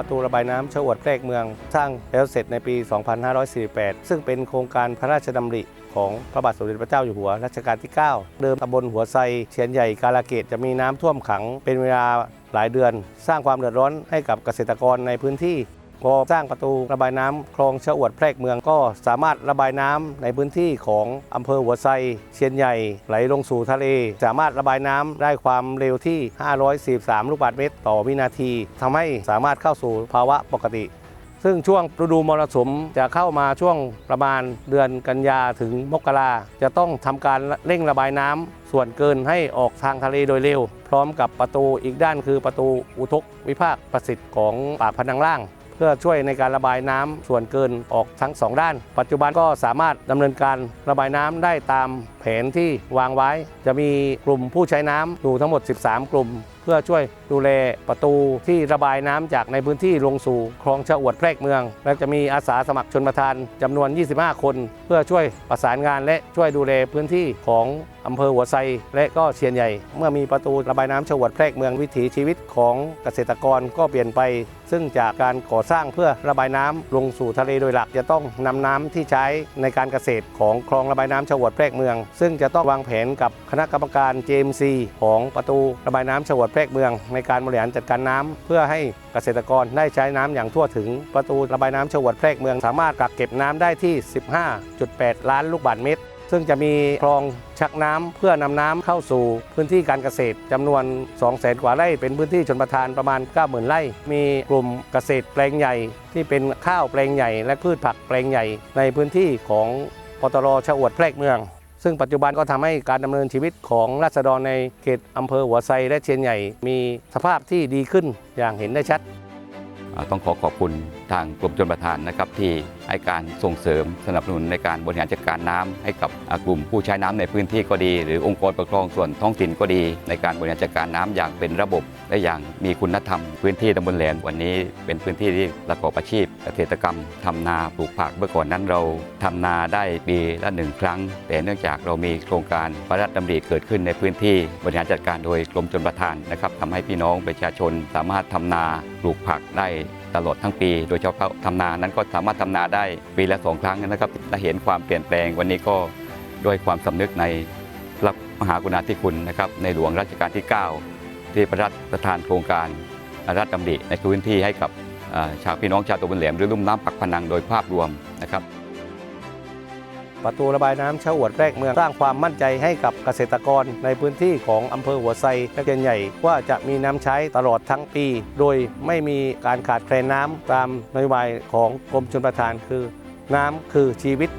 ประตูระบายน้ำชวดแพรกเมือง สร้างแล้วเสร็จในปี 2548 ซึ่งเป็นโครงการพระราชดำริของพระบาทสมเด็จพระเจ้าอยู่หัวรัชกาลที่ 9 เดิมตำบลหัวไซเชียนใหญ่กาลาเกตจะมีน้ำท่วมขังเป็นเวลาหลายเดือน สร้างความเดือดร้อนให้กับเกษตรกรในพื้นที่ พอสร้างประตูระบายน้ำคลองชะอวดแพรกเมืองก็สามารถระบายน้ำในพื้นที่ของอำเภอหัวไซเชียนใหญ่ ไหลลงสู่ทะเล สามารถระบายน้ำได้ความเร็วที่ 543 ลูกบาศก์เมตร ต่อวินาทีทำให้สามารถเข้าสู่ภาวะปกติ ซึ่งช่วงฤดูมรสุมจะเข้ามาช่วงประมาณเดือนกันยาถึงมกราจะต้องทำการเร่งระบายน้ำส่วนเกินให้ออกทางทะเลโดยเร็ว พร้อมกับประตูอีกด้านคือประตูอุทกวิภาคประสิทธิ์ของปากพนังล่าง พื่อช่วยในการระบายน้ำส่วนเกินออกทั้งสองด้าน ปัจจุบันก็สามารถดำเนินการระบายน้ำได้ตามแผนที่วางไว้ จะมีกลุ่มผู้ใช้น้ำอยู่ทั้งหมด 13 กลุ่มเพื่อช่วยดูแลประตูที่ระบายน้ำจากในพื้นที่ลงสู่คลองชะอวดแพรกเมือง และจะมีอาสาสมัครชนประทานจำนวน 25 คน เพื่อช่วยประสานงานและช่วยดูแลพื้นที่ของอำเภอหัวไซและก็เชียนใหญ่ เมื่อมีประตูระบายน้ำชะอวดแพรกเมืองวิถีชีวิตของเกษตรกรก็เปลี่ยนไป ซึ่งจากการก่อสร้างเพื่อระบายน้ำลงสู่ทะเลโดยหลัก จะต้องนำน้ำที่ใช้ในการเกษตรของคลองระบายน้ำชะอวดแพรกเมือง ซึ่งจะต้องวางแผนกับคณะกรรมการ JMC ของประตูระบายน้ำชะอวดแพรกเมืองในการบริหารจัดการน้ำเพื่อให้เกษตรกรได้ใช้น้ำอย่างทั่วถึง ประตูระบายน้ำชะอวดแพรกเมืองสามารถกักเก็บน้ำได้ที่ 15.8 ล้านลูกบาศก์เมตร ซึ่งจะมีคลองชักน้ำเพื่อนำน้ำเข้าสู่พื้นที่การเกษตรจำนวน 2 0 0แสนกว่าไร่เป็นพื้นที่ชนประทานประมาณ 90,000 ไร่ มีกลุ่มเกษตรแปลงใหญ่ ที่เป็นข้าวแปลงใหญ่ และพืชผักแปลงใหญ่ ในพื้นที่ของปตรชะอวดแพรกเมือง ซึ่งปัจจุบันก็ทำให้การดำเนินชีวิตของราษฎรในเขตอำเภอหัวไซและเชียนใหญ่ มีสภาพที่ดีขึ้นอย่างเห็นได้ชัด ต้องขอขอบคุณ ทางกรมชลประทานนะครับที่ให้การส่งเสริมสนับสนุนในการบริหารจัดการน้ำให้กับกลุ่มผู้ใช้น้ำในพื้นที่ก็ดี หรือองค์กรปกครองส่วนท้องถิ่นก็ดี ในการบริหารจัดการน้ำอย่างเป็นระบบ และอย่างมีคุณธรรม พื้นที่ตำบลแหลมวันนี้เป็นพื้นที่ที่ประกอบอาชีพเกษตรกรรมทำนาปลูกผักเมื่อก่อนนั้นเราทำนาได้ปีละหนึ่งครั้ง แต่เนื่องจากเรามีโครงการพระราชดำริเกิดขึ้นในพื้นที่บริหารจัดการโดยกรมชลประทานนะครับทำให้พี่น้องประชาชนสามารถทำนาปลูกผักได้ตลอดทั้งปี โดยเฉพาะทำนานั้นก็สามารถทำนาได้ปีละสองครั้งนะครับและเห็นความเปลี่ยนแปลงวันนี้ก็ด้วยความสำนึกในพระมหากรุณาธิคุณนะครับในหลวงรัชกาลที่ 9 ที่พระราชทานโครงการรัฐดำริในพื้นที่ให้กับชาวพี่น้องชาวตะบนแหลมหรือลุ่มน้ำปักพนังโดยภาพรวมนะครับ ประตูระบายน้ำชะอวดแรกเมืองสร้างความมั่นใจให้กับเกษตรกรในพื้นที่ของอำเภอหัวไซและเชียนใหญ่ว่าจะมีน้ำใช้ตลอดทั้งปี โดยไม่มีการขาดแคลนน้ำตามนโยบายของกรมชลประทานคือ น้ำคือชีวิต